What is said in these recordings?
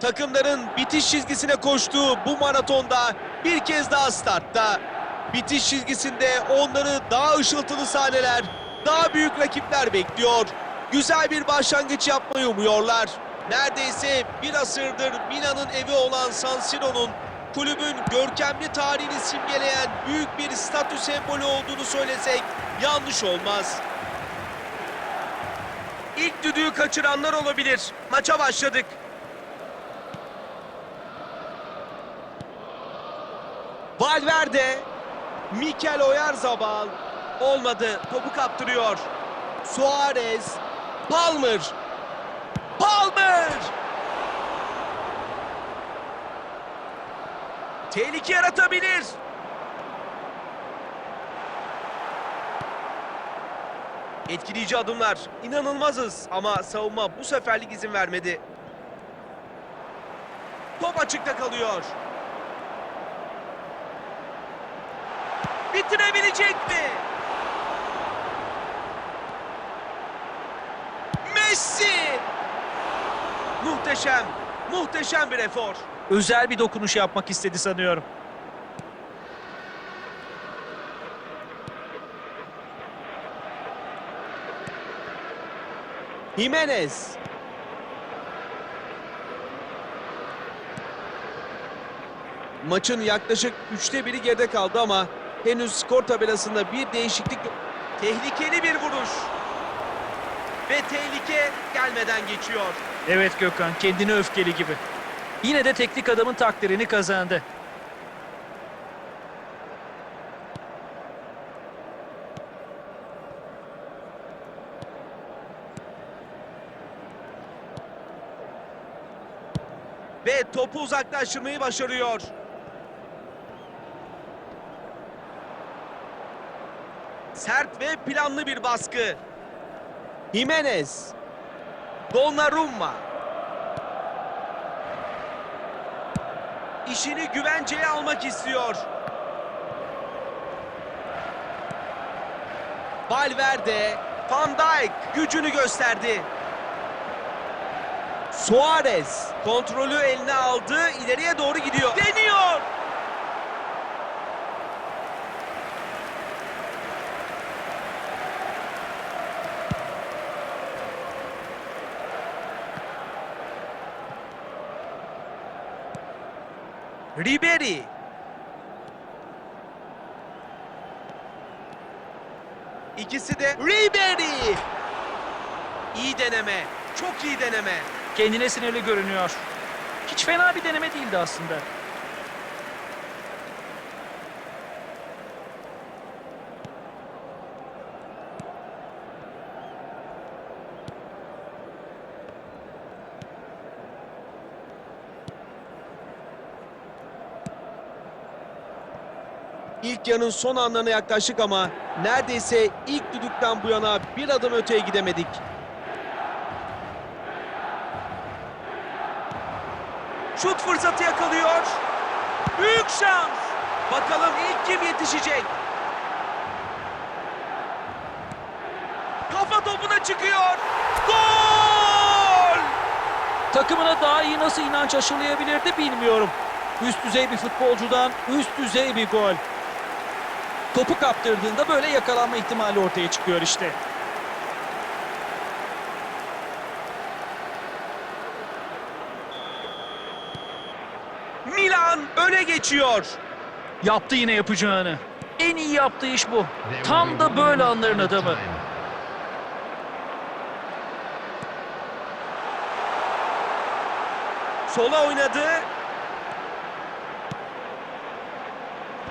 Takımların bitiş çizgisine koştuğu bu maratonda bir kez daha startta. Bitiş çizgisinde onları daha ışıltılı sahneler, daha büyük rakipler bekliyor. Güzel bir başlangıç yapmayı umuyorlar. Neredeyse bir asırdır Milan'ın evi olan San Siro'nun kulübün görkemli tarihini simgeleyen büyük bir statü sembolü olduğunu söylesek yanlış olmaz. İlk düdüğü kaçıranlar olabilir. Maça başladık. Valverde, Mikel Oyarzabal olmadı. Topu kaptırıyor. Suarez, Palmer. Palmer! Tehlike yaratabilir. Etkileyici adımlar. İnanılmazız ama savunma bu seferlik izin vermedi. Top açıkta kalıyor. Bitirebilecek mi? Messi! Muhteşem, muhteşem bir efor. Özel bir dokunuş yapmak istedi sanıyorum. Jimenez. Maçın yaklaşık üçte biri geride kaldı ama henüz skor tabelasında bir değişiklik yok. Tehlikeli bir vuruş. Ve tehlike gelmeden geçiyor. Evet Gökhan, kendini öfkeli gibi. Yine de teknik adamın takdirini kazandı. Ve topu uzaklaştırmayı başarıyor. Sert ve planlı bir baskı. Jimenez. Donnarumma. İşini güvenceye almak istiyor. Valverde, Van Dijk gücünü gösterdi. Suarez kontrolü eline aldı, ileriye doğru gidiyor. Deniyor. Ribery. İkisi de Ribery. İyi deneme, çok iyi deneme. Kendine sinirli görünüyor. Hiç fena bir deneme değildi aslında. İlk yarının son anlarına yaklaştık ama neredeyse ilk düdükten bu yana bir adım öteye gidemedik. Şut fırsatı yakalıyor. Büyük şans. Bakalım ilk kim yetişecek? Kafa topuna çıkıyor. Gol! Takımına daha iyi nasıl inanç aşılayabilirdi bilmiyorum. Üst düzey bir futbolcudan üst düzey bir gol. Topu kaptırdığında böyle yakalanma ihtimali ortaya çıkıyor işte. Milan öne geçiyor. Yaptı yine yapacağını. En iyi yaptığı iş bu. Tam da böyle anların adamı. Sola oynadı.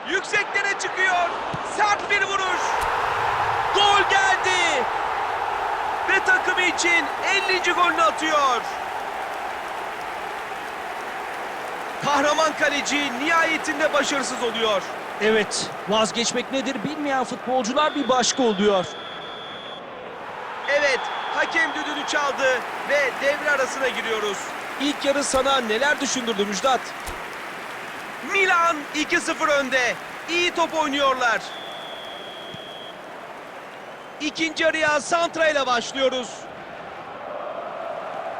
Yükseklere çıkıyor. Sert bir vuruş. Gol geldi. Ve takımı için 50. golünü atıyor. Kahraman kaleci nihayetinde başarısız oluyor. Evet, vazgeçmek nedir bilmeyen futbolcular bir başka oluyor. Evet, hakem düdüğünü çaldı ve devre arasına giriyoruz. İlk yarı sana neler düşündürdü Müjdat? Milan 2-0 önde. İyi top oynuyorlar. İkinci yarıya Santra ile başlıyoruz.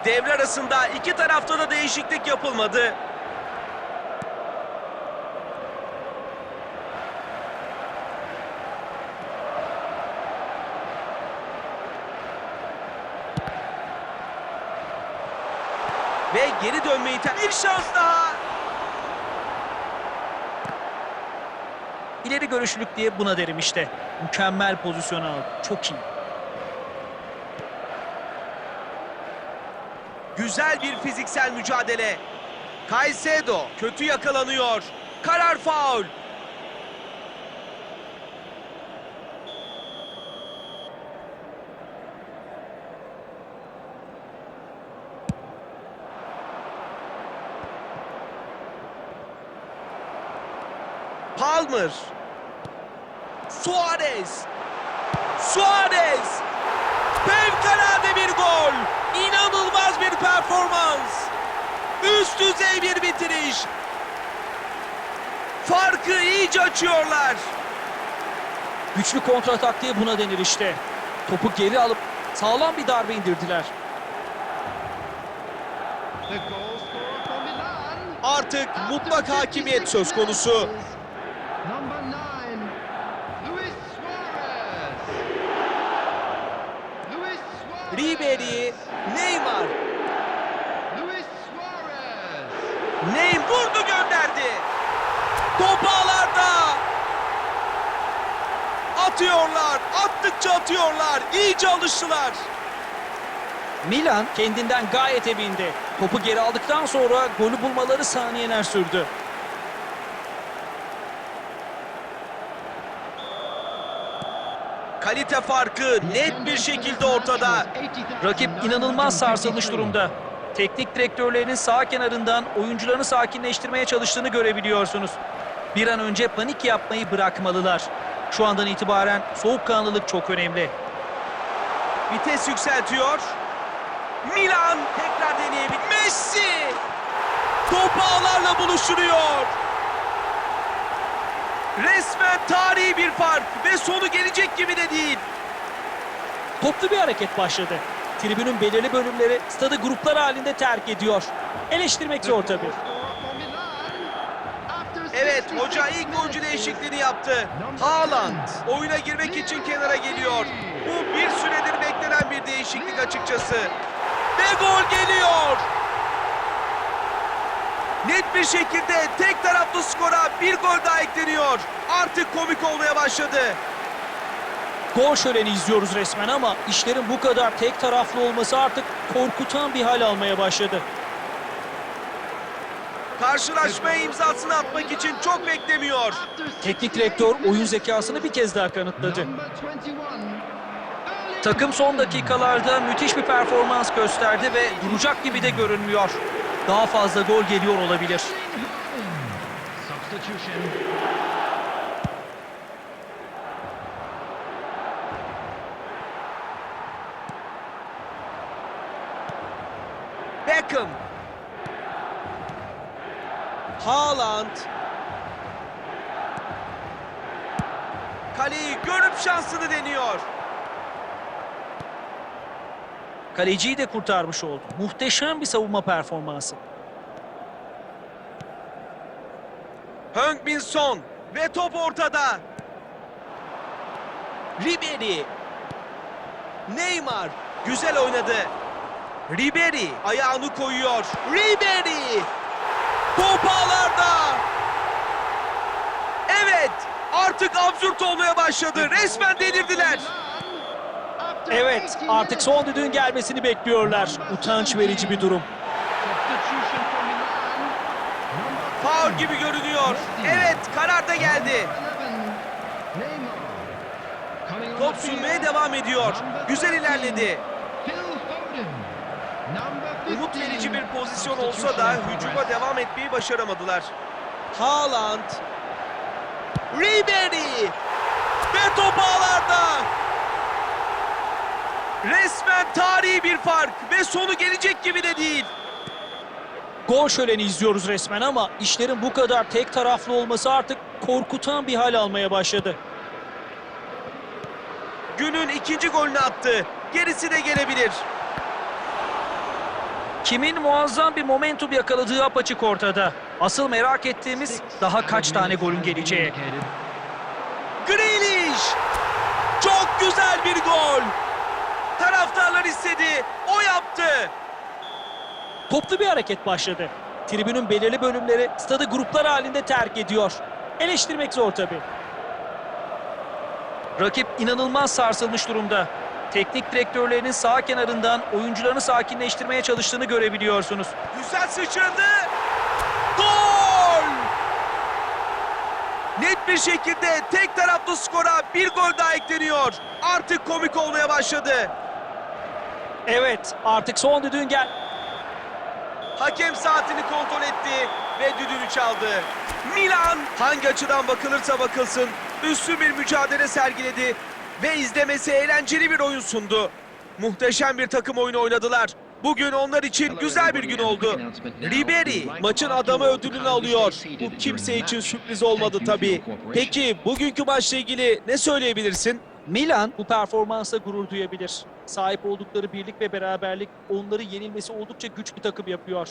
Devre arasında iki tarafta da değişiklik yapılmadı. Ve geri dönmeyi. Bir şans daha. İleri görüşlülük diye buna derim işte. Mükemmel pozisyon aldı. Çok iyi. Güzel bir fiziksel mücadele. Caicedo kötü yakalanıyor. Karar faul. Palmer. Suarez. Suarez. Fevkalade bir gol. İnanılmaz bir performans. Üst düzey bir bitiriş. Farkı iyice açıyorlar. Güçlü kontratak diye buna denir işte. Topu geri alıp sağlam bir darbe indirdiler. The goal scorer for Milan. Artık mutlak hakimiyet söz konusu. Number nine, Luis Suarez. Luis Suarez. Ribery, Neymar. Luis Suarez. Neymar vurdu gönderdi. Top ağlarda. Atıyorlar. Attıkça atıyorlar. İyice alıştılar. Milan kendinden gayet emindi. Topu geri aldıktan sonra golü bulmaları saniyeler sürdü. Kalite farkı net bir şekilde ortada. Rakip inanılmaz sarsılmış durumda. Teknik direktörlerinin sağ kenarından oyuncularını sakinleştirmeye çalıştığını görebiliyorsunuz. Bir an önce panik yapmayı bırakmalılar. Şu andan itibaren soğukkanlılık çok önemli. Vites yükseltiyor. Milan tekrar deneyebilir. Messi! Top ağlarla buluşturuyor. Resmen tarihi bir fark ve sonu gelecek gibi de değil. Toplu bir hareket başladı. Tribünün belirli bölümleri stadı gruplar halinde terk ediyor. Eleştirmek zor tabii. Evet hoca ilk oyuncu değişikliğini yaptı. Haaland oyuna girmek için kenara geliyor. Bu bir süredir beklenen bir değişiklik açıkçası. Ve gol geliyor. Net bir şekilde tek taraflı skora bir gol daha ekleniyor. Artık komik olmaya başladı. Gol şöleni izliyoruz resmen ama işlerin bu kadar tek taraflı olması artık korkutan bir hal almaya başladı. Karşılaşmaya imzasını atmak için çok beklemiyor. Teknik direktör oyun zekasını bir kez daha kanıtladı. Number 21. Takım son dakikalarda müthiş bir performans gösterdi ve duracak gibi de görünmüyor. Daha fazla gol geliyor olabilir. Beckham. Haaland. Kaleyi görüp şansını deniyor. Kaleciyi de kurtarmış oldu. Muhteşem bir savunma performansı. Heung-Min Son ve top ortada. Ribery. Neymar güzel oynadı. Ribery ayağını koyuyor. Ribery. Top ağlarda. Evet artık absürt olmaya başladı. Resmen delirdiler. Evet artık son düdüğün gelmesini bekliyorlar. Utanç verici bir durum. Faul gibi görünüyor. Evet karar da geldi. 11. Neymar. Coming on Top sürmeye devam ediyor. Güzel ilerledi. Umut 15. verici bir pozisyon olsa da hücuma devam etmeyi başaramadılar. Haaland. Ribery. Ve top ağlarda. Resmen tarihi bir fark ve sonu gelecek gibi de değil. Gol şöleni izliyoruz resmen ama işlerin bu kadar tek taraflı olması artık korkutan bir hal almaya başladı. Günün ikinci golünü attı. Gerisi de gelebilir. Kimin muazzam bir momentum yakaladığı apaçık ortada. Asıl merak ettiğimiz daha kaç tane golün geleceği. Grealish! Çok güzel bir gol. Taraftarlar istedi. O yaptı. Toplu bir hareket başladı. Tribünün belirli bölümleri stadı gruplar halinde terk ediyor. Eleştirmek zor tabii. Rakip inanılmaz sarsılmış durumda. Teknik direktörlerinin sağ kenarından oyuncularını sakinleştirmeye çalıştığını görebiliyorsunuz. Güzel sıçradı. Gol! Net bir şekilde tek taraflı skora bir gol daha ekleniyor. Artık komik olmaya başladı. Evet, artık son düdüğün gel. Hakem saatini kontrol etti ve düdüğünü çaldı. Milan hangi açıdan bakılırsa bakılsın üstün bir mücadele sergiledi ve izlemesi eğlenceli bir oyun sundu. Muhteşem bir takım oyunu oynadılar. Bugün onlar için güzel bir gün oldu. Ribery maçın adamı ödülünü alıyor. Bu kimse için sürpriz olmadı tabii. Peki bugünkü maçla ilgili ne söyleyebilirsin? Milan bu performansa gurur duyabilir. Sahip oldukları birlik ve beraberlik onları yenilmesi oldukça güç bir takım yapıyor.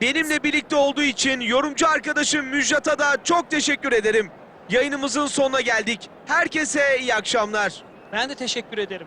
Benimle birlikte olduğu için yorumcu arkadaşım Müjdat'a da çok teşekkür ederim. Yayınımızın sonuna geldik. Herkese iyi akşamlar. Ben de teşekkür ederim.